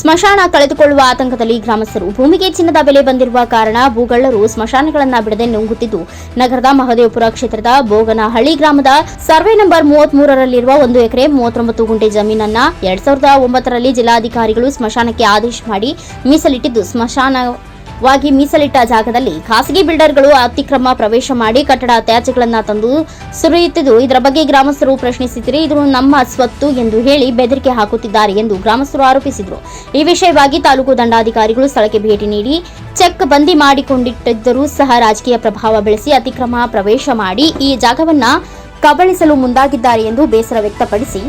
ಸ್ಮಶಾನ ಕಳೆದುಕೊಳ್ಳುವ ಆತಂಕದಲ್ಲಿ ಗ್ರಾಮಸ್ಥರು ಭೂಮಿಗೆ ಚಿನ್ನದ ಬೆಲೆ ಬಂದಿರುವ ಕಾರಣ ಭೂಗಳ್ಳರು ಸ್ಮಶಾನಗಳನ್ನ ಬಿಡದೆ ನುಂಗುತ್ತಿದ್ದು, ನಗರದ ಮಹದೇವಪುರ ಕ್ಷೇತ್ರದ ಬೋಗನಹಳ್ಳಿ ಗ್ರಾಮದ ಸರ್ವೆ ನಂಬರ್ ಮೂವತ್ತ್ ಮೂರರಲ್ಲಿರುವ ಒಂದು ಎಕರೆ ಮೂವತ್ತೊಂಬತ್ತು ಗುಂಟೆ ಜಮೀನನ್ನ ಎರಡ್ ಸಾವಿರದ ಒಂಬತ್ತರಲ್ಲಿ ಜಿಲ್ಲಾಧಿಕಾರಿಗಳು ಸ್ಮಶಾನಕ್ಕೆ ಆದೇಶ ಮಾಡಿ ಮೀಸಲಿಟ್ಟಿದ್ದು. ಸ್ಮಶಾನವಾಗಿ ಮೀಸಲಿಟ್ಟ ಜಾಗದಲ್ಲಿ ಖಾಸಗಿ ಬಿಲ್ಡರ್ಗಳು ಅತಿಕ್ರಮ ಪ್ರವೇಶ ಮಾಡಿ ಕಟ್ಟಡ ತ್ಯಾಜ್ಯಗಳನ್ನು ತಂದು ಸುರಿಯುತ್ತಿದ್ದು, ಇದರ ಬಗ್ಗೆ ಗ್ರಾಮಸ್ಥರು ಪ್ರಶ್ನಿಸಿದರೆ, ಇದು ನಮ್ಮ ಸ್ವತ್ತು ಎಂದು ಹೇಳಿ ಬೆದರಿಕೆ ಹಾಕುತ್ತಿದ್ದಾರೆ ಎಂದು ಗ್ರಾಮಸ್ಥರು ಆರೋಪಿಸಿದರು. ಈ ವಿಷಯವಾಗಿ ತಾಲೂಕು ದಂಡಾಧಿಕಾರಿಗಳು ಸ್ಥಳಕ್ಕೆ ಭೇಟಿ ನೀಡಿ ಚೆಕ್ ಬಂದಿ ಮಾಡಿಕೊಂಡಿಟ್ಟಿದ್ದರೂ ಸಹ ರಾಜಕೀಯ ಪ್ರಭಾವ ಬೆಳೆಸಿ ಅತಿಕ್ರಮ ಪ್ರವೇಶ ಮಾಡಿ ಈ ಜಾಗವನ್ನ ಕಬಳಿಸಲು ಮುಂದಾಗಿದ್ದಾರೆ ಎಂದು ಬೇಸರ ವ್ಯಕ್ತಪಡಿಸಿ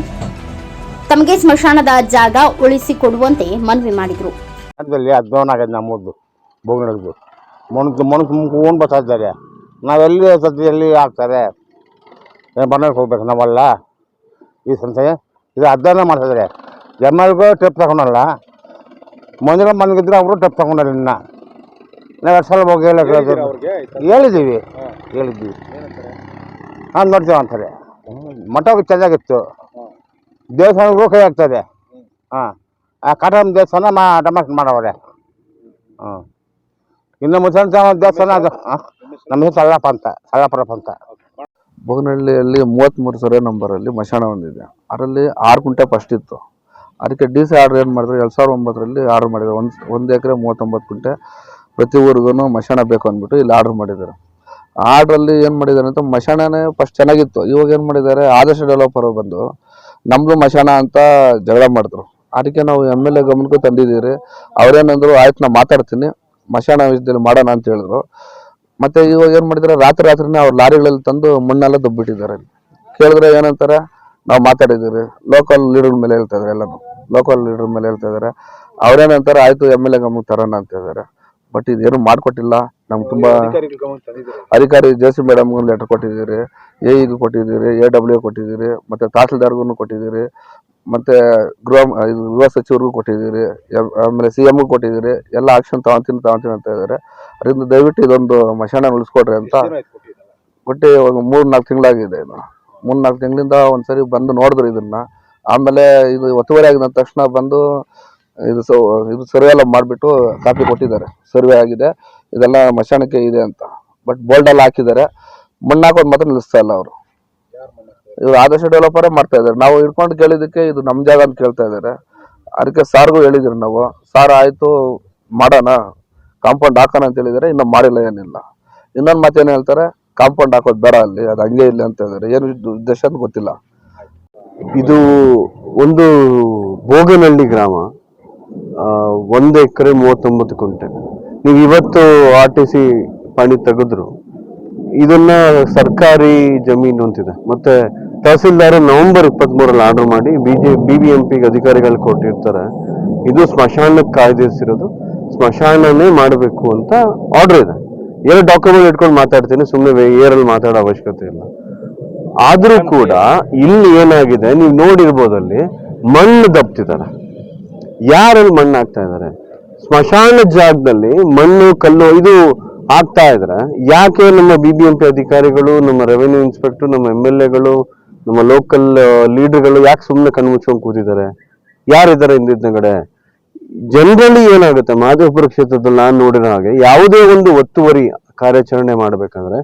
ತಮಗೆ ಸ್ಮಶಾನದ ಜಾಗ ಉಳಿಸಿಕೊಡುವಂತೆ ಮನವಿ ಮಾಡಿದರು. ನಮ್ಮದು ಬೋಗನಡ್ದು ಮೊಣಸು ಮೊಣಸು ಮುಗ್ಕೊಂಡು ಬಸ್ ಹಾಕ್ತಾರೆ ನಾವೆಲ್ಲಿ ಸದ್ಯ ಎಲ್ಲಿ ಹಾಕ್ತಾರೆ ಮನೆಗೆ ಹೋಗ್ಬೇಕು ನಾವೆಲ್ಲ. ಈ ಸಂಸ್ಥೆ ಇದು ಅಧ್ಯಯನ ಮಾಡ್ತಿದ್ದಾರೆ ಎಂ ಎಲ್ಗೂ ಟೆಪ್ ತಗೊಂಡಲ್ಲ. ಮಂದಿರ ಮನೆಗಿದ್ರೆ ಅವರು ಟೆಪ್ ತಗೊಂಡಲ್ಲ ಇನ್ನ. ನಾವು ಎರಡು ಸಲ ಹೋಗಿ ಹೇಳಕ್ಕೆ ಹೇಳಿದ್ದೀವಿ. ಹೇಳಿದ್ದೀವಿ. ಹಾಂ ನೋಡ್ತೇವೆ ಅಂತಾರೆ. ಮಠ ಚೆನ್ನಾಗಿತ್ತು ದೇವಸ್ಥಾನಗೂ ಕೈ ಆಗ್ತದೆ ಹಾಂ. ಆ ಕಾಟಮ್ ದೇವಸ್ಥಾನ ಮಾ ಡಮಾಸ್ ಮಾಡವ್ರೆ. ಹಾಂ. ಇನ್ನು ಮುಸಲ್ಮಾನ ದೇವಸ್ಥಾನ ಅದು? ನಮ್ಮ ಹೆಸರು ಸಳ್ಳಪ್ಪ ಅಂತ ಸಳ್ಳಪುರಪ್ಪ ಅಂತ. ಬೋಗನಹಳ್ಳಿಯಲ್ಲಿ ಮೂವತ್ತ್ಮೂರು ಸರ್ವೆ ನಂಬರಲ್ಲಿ ಮಶಾಣ ಒಂದಿದೆ. ಅದರಲ್ಲಿ ಆರು ಗುಂಟೆ ಫಸ್ಟ್ ಇತ್ತು. ಅದಕ್ಕೆ ಡಿ ಸಿ ಆರ್ಡರ್ ಏನು ಮಾಡಿದ್ರು ಎರಡು ಸಾವಿರದ ಒಂಬತ್ತರಲ್ಲಿ ಆರ್ಡರ್ ಮಾಡಿದ್ರು. ಒಂದು ಒಂದು ಎಕರೆ ಮೂವತ್ತೊಂಬತ್ತು ಗುಂಟೆ ಪ್ರತಿ ಊರಿಗೂ ಮಶಾಣ ಬೇಕು ಅಂದ್ಬಿಟ್ಟು ಇಲ್ಲಿ ಆರ್ಡರ್ ಮಾಡಿದ್ದಾರೆ. ಆರ್ಡ್ರಲ್ಲಿ ಏನು ಮಾಡಿದ್ದಾರೆ ಅಂತ ಮಶಾಣನೇ ಫಸ್ಟ್ ಚೆನ್ನಾಗಿತ್ತು. ಇವಾಗ ಏನು ಮಾಡಿದ್ದಾರೆ ಆದರ್ಶ ಡೆವಲಪರ್ ಬಂದು ನಮ್ಮದು ಮಶಾಣ ಅಂತ ಜಗಳ ಮಾಡಿದ್ರು. ಅದಕ್ಕೆ ನಾವು ಎಂ ಎಲ್ ಎ ಗಮನಕ್ಕೂ ತಂದಿದ್ದೀರಿ. ಅವ್ರೇನಂದ್ರು ಆಯ್ತು ನಾ ಮಾತಾಡ್ತೀನಿ. ಮಶಾಣ ವಿಷಯದಲ್ಲಿ ಮಾಡೋಣ ಅಂತ ಹೇಳಿದ್ರು. ಮತ್ತೆ ಇವಾಗ ಏನು ಮಾಡಿದಾರೆ? ರಾತ್ರಿ ರಾತ್ರಿನೇ ಅವ್ರು ಲಾರಿಗಳಲ್ಲಿ ತಂದು ಮಣ್ಣೆಲ್ಲ ದುಬ್ಬಿಟ್ಟಿದ್ದಾರೆ ಕೇಳಿದ್ರೆ ಏನಂತಾರೆ? ನಾವು ಮಾತಾಡಿದ್ದೀವಿ. ಲೋಕಲ್ ಲೀಡರ್ ಮೇಲೆ ಹೇಳ್ತಾ ಇದಾರೆ ಎಲ್ಲಾನು. ಲೋಕಲ್ ಲೀಡರ್ ಮೇಲೆ ಹೇಳ್ತಾ ಇದಾರೆ. ಅವ್ರೇನಂತಾರೆ? ಆಯ್ತು ಎಂ ಎಲ್ ಎ ಗಮನಕ್ಕೆ ತರೋಣ ಅಂತ ಇದಾರೆ. ಬಟ್ ಇದೇನು ಮಾಡ್ಕೊಟ್ಟಿಲ್ಲ. ನಮ್ಗೆ ತುಂಬಾ ಅಧಿಕಾರಿ ಜೆ ಸಿ ಮೇಡಮ್ ಲೆಟರ್ ಕೊಟ್ಟಿದ್ದೀರಿ. ಎ ಇಗೂ ಕೊಟ್ಟಿದ್ದೀರಿ. ಎ ಡಬ್ಲ್ಯೂ ಕೊಟ್ಟಿದ್ದೀರಿ. ಮತ್ತೆ ತಹಸೀಲ್ದಾರ್ಗೂ ಕೊಟ್ಟಿದ್ದೀರಿ. ಮತ್ತೆ ಗೃಹ ಇದು ಗೃಹ ಸಚಿವರಿಗೂ ಕೊಟ್ಟಿದ್ದೀರಿ ಆಮೇಲೆ ಸಿ ಎಮ್ಗೂ ಕೊಟ್ಟಿದ್ದೀರಿ ಎಲ್ಲ ಆಕ್ಷನ್ ತಗೊಂತೀನಿ ತಗೊಂತೀನಿ ಅಂತ ಇದ್ದಾರೆ. ಅದರಿಂದ ದಯವಿಟ್ಟು ಇದೊಂದು ಮಶಾಣ ಉಳಿಸ್ಕೊಡ್ರಿ ಅಂತ ಕೊಟ್ಟು ಇವಾಗ ಮೂರು ನಾಲ್ಕು ತಿಂಗಳಾಗಿದೆ ಇದು. ಮೂರು ನಾಲ್ಕು ತಿಂಗಳಿಂದ ಒಂದ್ಸರಿ ಬಂದು ನೋಡಿದ್ರು ಇದನ್ನ. ಆಮೇಲೆ ಇದು ಒತ್ತುವರಿ ಆಗಿದ ತಕ್ಷಣ ಬಂದು ಇದು ಸೊ ಇದು ಸರ್ವೆ ಎಲ್ಲ ಮಾಡಿಬಿಟ್ಟು ಕಾಪಿ ಕೊಟ್ಟಿದ್ದಾರೆ. ಸರ್ವೆ ಆಗಿದೆ. ಇದೆಲ್ಲ ಮಶಾಣಕ್ಕೆ ಇದೆ ಅಂತ. ಬಟ್ ಬೋಲ್ಡ್ ಎಲ್ಲ ಹಾಕಿದ್ದಾರೆ. ಮಣ್ಣು ಹಾಕೋದು ಮಾತ್ರ ನಿಲ್ಲಿಸ್ತಾ ಇಲ್ಲ ಅವರು. ಇವ್ರು ಆದರ್ಶ ಡೆವಲಪರೇ ಮಾಡ್ತಾ ಇದ್ದಾರೆ. ನಾವು ಹಿಡ್ಕೊಂಡು ಕೇಳಿದ್ದಕ್ಕೆ ಇದು ನಮ್ಮ ಜಾಗ ಅಂತ ಕೇಳ್ತಾ ಇದ್ದಾರೆ. ಅದಕ್ಕೆ ಸಾರ್ಗೂ ಹೇಳಿದ್ರು ನಾವು, ಸಾರ್ ಆಯಿತು, ಮಾಡೋಣ, ಕಾಂಪೌಂಡ್ ಹಾಕೋಣ ಅಂತ ಹೇಳಿದರೆ ಇನ್ನು ಮಾಡಿಲ್ಲ ಏನಿಲ್ಲ. ಇನ್ನೊಂದು ಮಾತೇನು ಹೇಳ್ತಾರೆ? ಕಾಂಪೌಂಡ್ ಹಾಕೋದು ಬೇಡ ಅಲ್ಲಿ, ಅದು ಹಂಗೆ ಇಲ್ಲ ಅಂತ ಇದ್ದಾರೆ ಏನು ಉದ್ದೇಶ ಅಂತ ಗೊತ್ತಿಲ್ಲ. ಇದು ಒಂದು ಬೋಗನಹಳ್ಳಿ ಗ್ರಾಮ ಒಂದು ಎಕರೆ ಮೂವತ್ತೊಂಬತ್ತು ಕುಂಟೆ ನೀವು ಇವತ್ತು ಆರ್ ಟಿ ಸಿ ಪಾಣಿ ತೆಗೆದ್ರು, ಇದನ್ನ ಸರ್ಕಾರಿ ಜಮೀನು ಅಂತಿದೆ. ಮತ್ತೆ ತಹಸೀಲ್ದಾರ್ ನವೆಂಬರ್ ಇಪ್ಪತ್ಮೂರಲ್ಲಿ ಆರ್ಡರ್ ಮಾಡಿ ಬಿಜೆ ಬಿ ಬಿ ಎಂ ಅಧಿಕಾರಿಗಳು ಕೊಟ್ಟಿರ್ತಾರೆ. ಇದು ಸ್ಮಶಾನಕ್ಕೆ ಕಾಯ್ದಿರಿಸಿರೋದು. ಸ್ಮಶಾನನೇ ಮಾಡಬೇಕು ಅಂತ ಆರ್ಡರ್ ಇದೆ. ಎರಡು ಡಾಕ್ಯುಮೆಂಟ್ ಇಟ್ಕೊಂಡು ಮಾತಾಡ್ತೀನಿ ಸುಮ್ಮನೆ ಏರಲ್ಲಿ ಮಾತಾಡೋ ಅವಶ್ಯಕತೆ ಇಲ್ಲ. ಆದರೂ ಕೂಡ ಇಲ್ಲಿ ಏನಾಗಿದೆ, ನೀವು ನೋಡಿರ್ಬೋದು ಅಲ್ಲಿ ಮಣ್ಣು ದಬ್ತಿದ್ದಾರೆ. ಯಾರಲ್ಲಿ ಮಣ್ಣು ಹಾಕ್ತಾ ಇದ್ದಾರೆ? ಸ್ಮಶಾನ ಜಾಗದಲ್ಲಿ ಮಣ್ಣು, ಕಲ್ಲು ಇದು ಆಗ್ತಾ ಇದ್ರೆ ಯಾಕೆ ನಮ್ಮ ಬಿ ಬಿ ಎಂ ಪಿ ಅಧಿಕಾರಿಗಳು, ನಮ್ಮ ರೆವೆನ್ಯೂ ಇನ್ಸ್ಪೆಕ್ಟರ್ ನಮ್ಮ ಎಂ ಎಲ್ ಎಗಳು ನಮ್ಮ ಲೋಕಲ್ ಲೀಡರ್ಗಳು ಯಾಕೆ ಸುಮ್ಮನೆ ಕಣ್ಮುಚ್ಕೊಂಡು ಕೂತಿದ್ದಾರೆ? ಯಾರಿದ್ದಾರೆ ಹಿಂದಿದ್ನಗಡೆ ಜನರಲ್ಲಿ ಏನಾಗುತ್ತೆ? ಮಾದೇವಪುರ ಕ್ಷೇತ್ರದಲ್ಲಿ ನಾನು ನೋಡಿರೋ ಹಾಗೆ ಯಾವುದೇ ಒಂದು ಒತ್ತುವರಿ ಕಾರ್ಯಾಚರಣೆ ಮಾಡ್ಬೇಕಂದ್ರೆ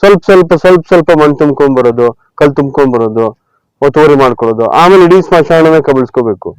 ಸ್ವಲ್ಪ ಸ್ವಲ್ಪ ಸ್ವಲ್ಪ ಸ್ವಲ್ಪ ಮಣ್ಣು ತುಂಬ್ಕೊಂಡ್ಬರೋದು ಕಲ್ ತುಂಬ್ಕೊಂಡ್ಬರೋದು ಒತ್ತುವರಿ ಮಾಡ್ಕೊಳ್ಳೋದು, ಆಮೇಲೆ ಇಡೀ ಸ್ಮಶಾನವೇ ಕಬಳಿಸ್ಕೋಬೇಕು.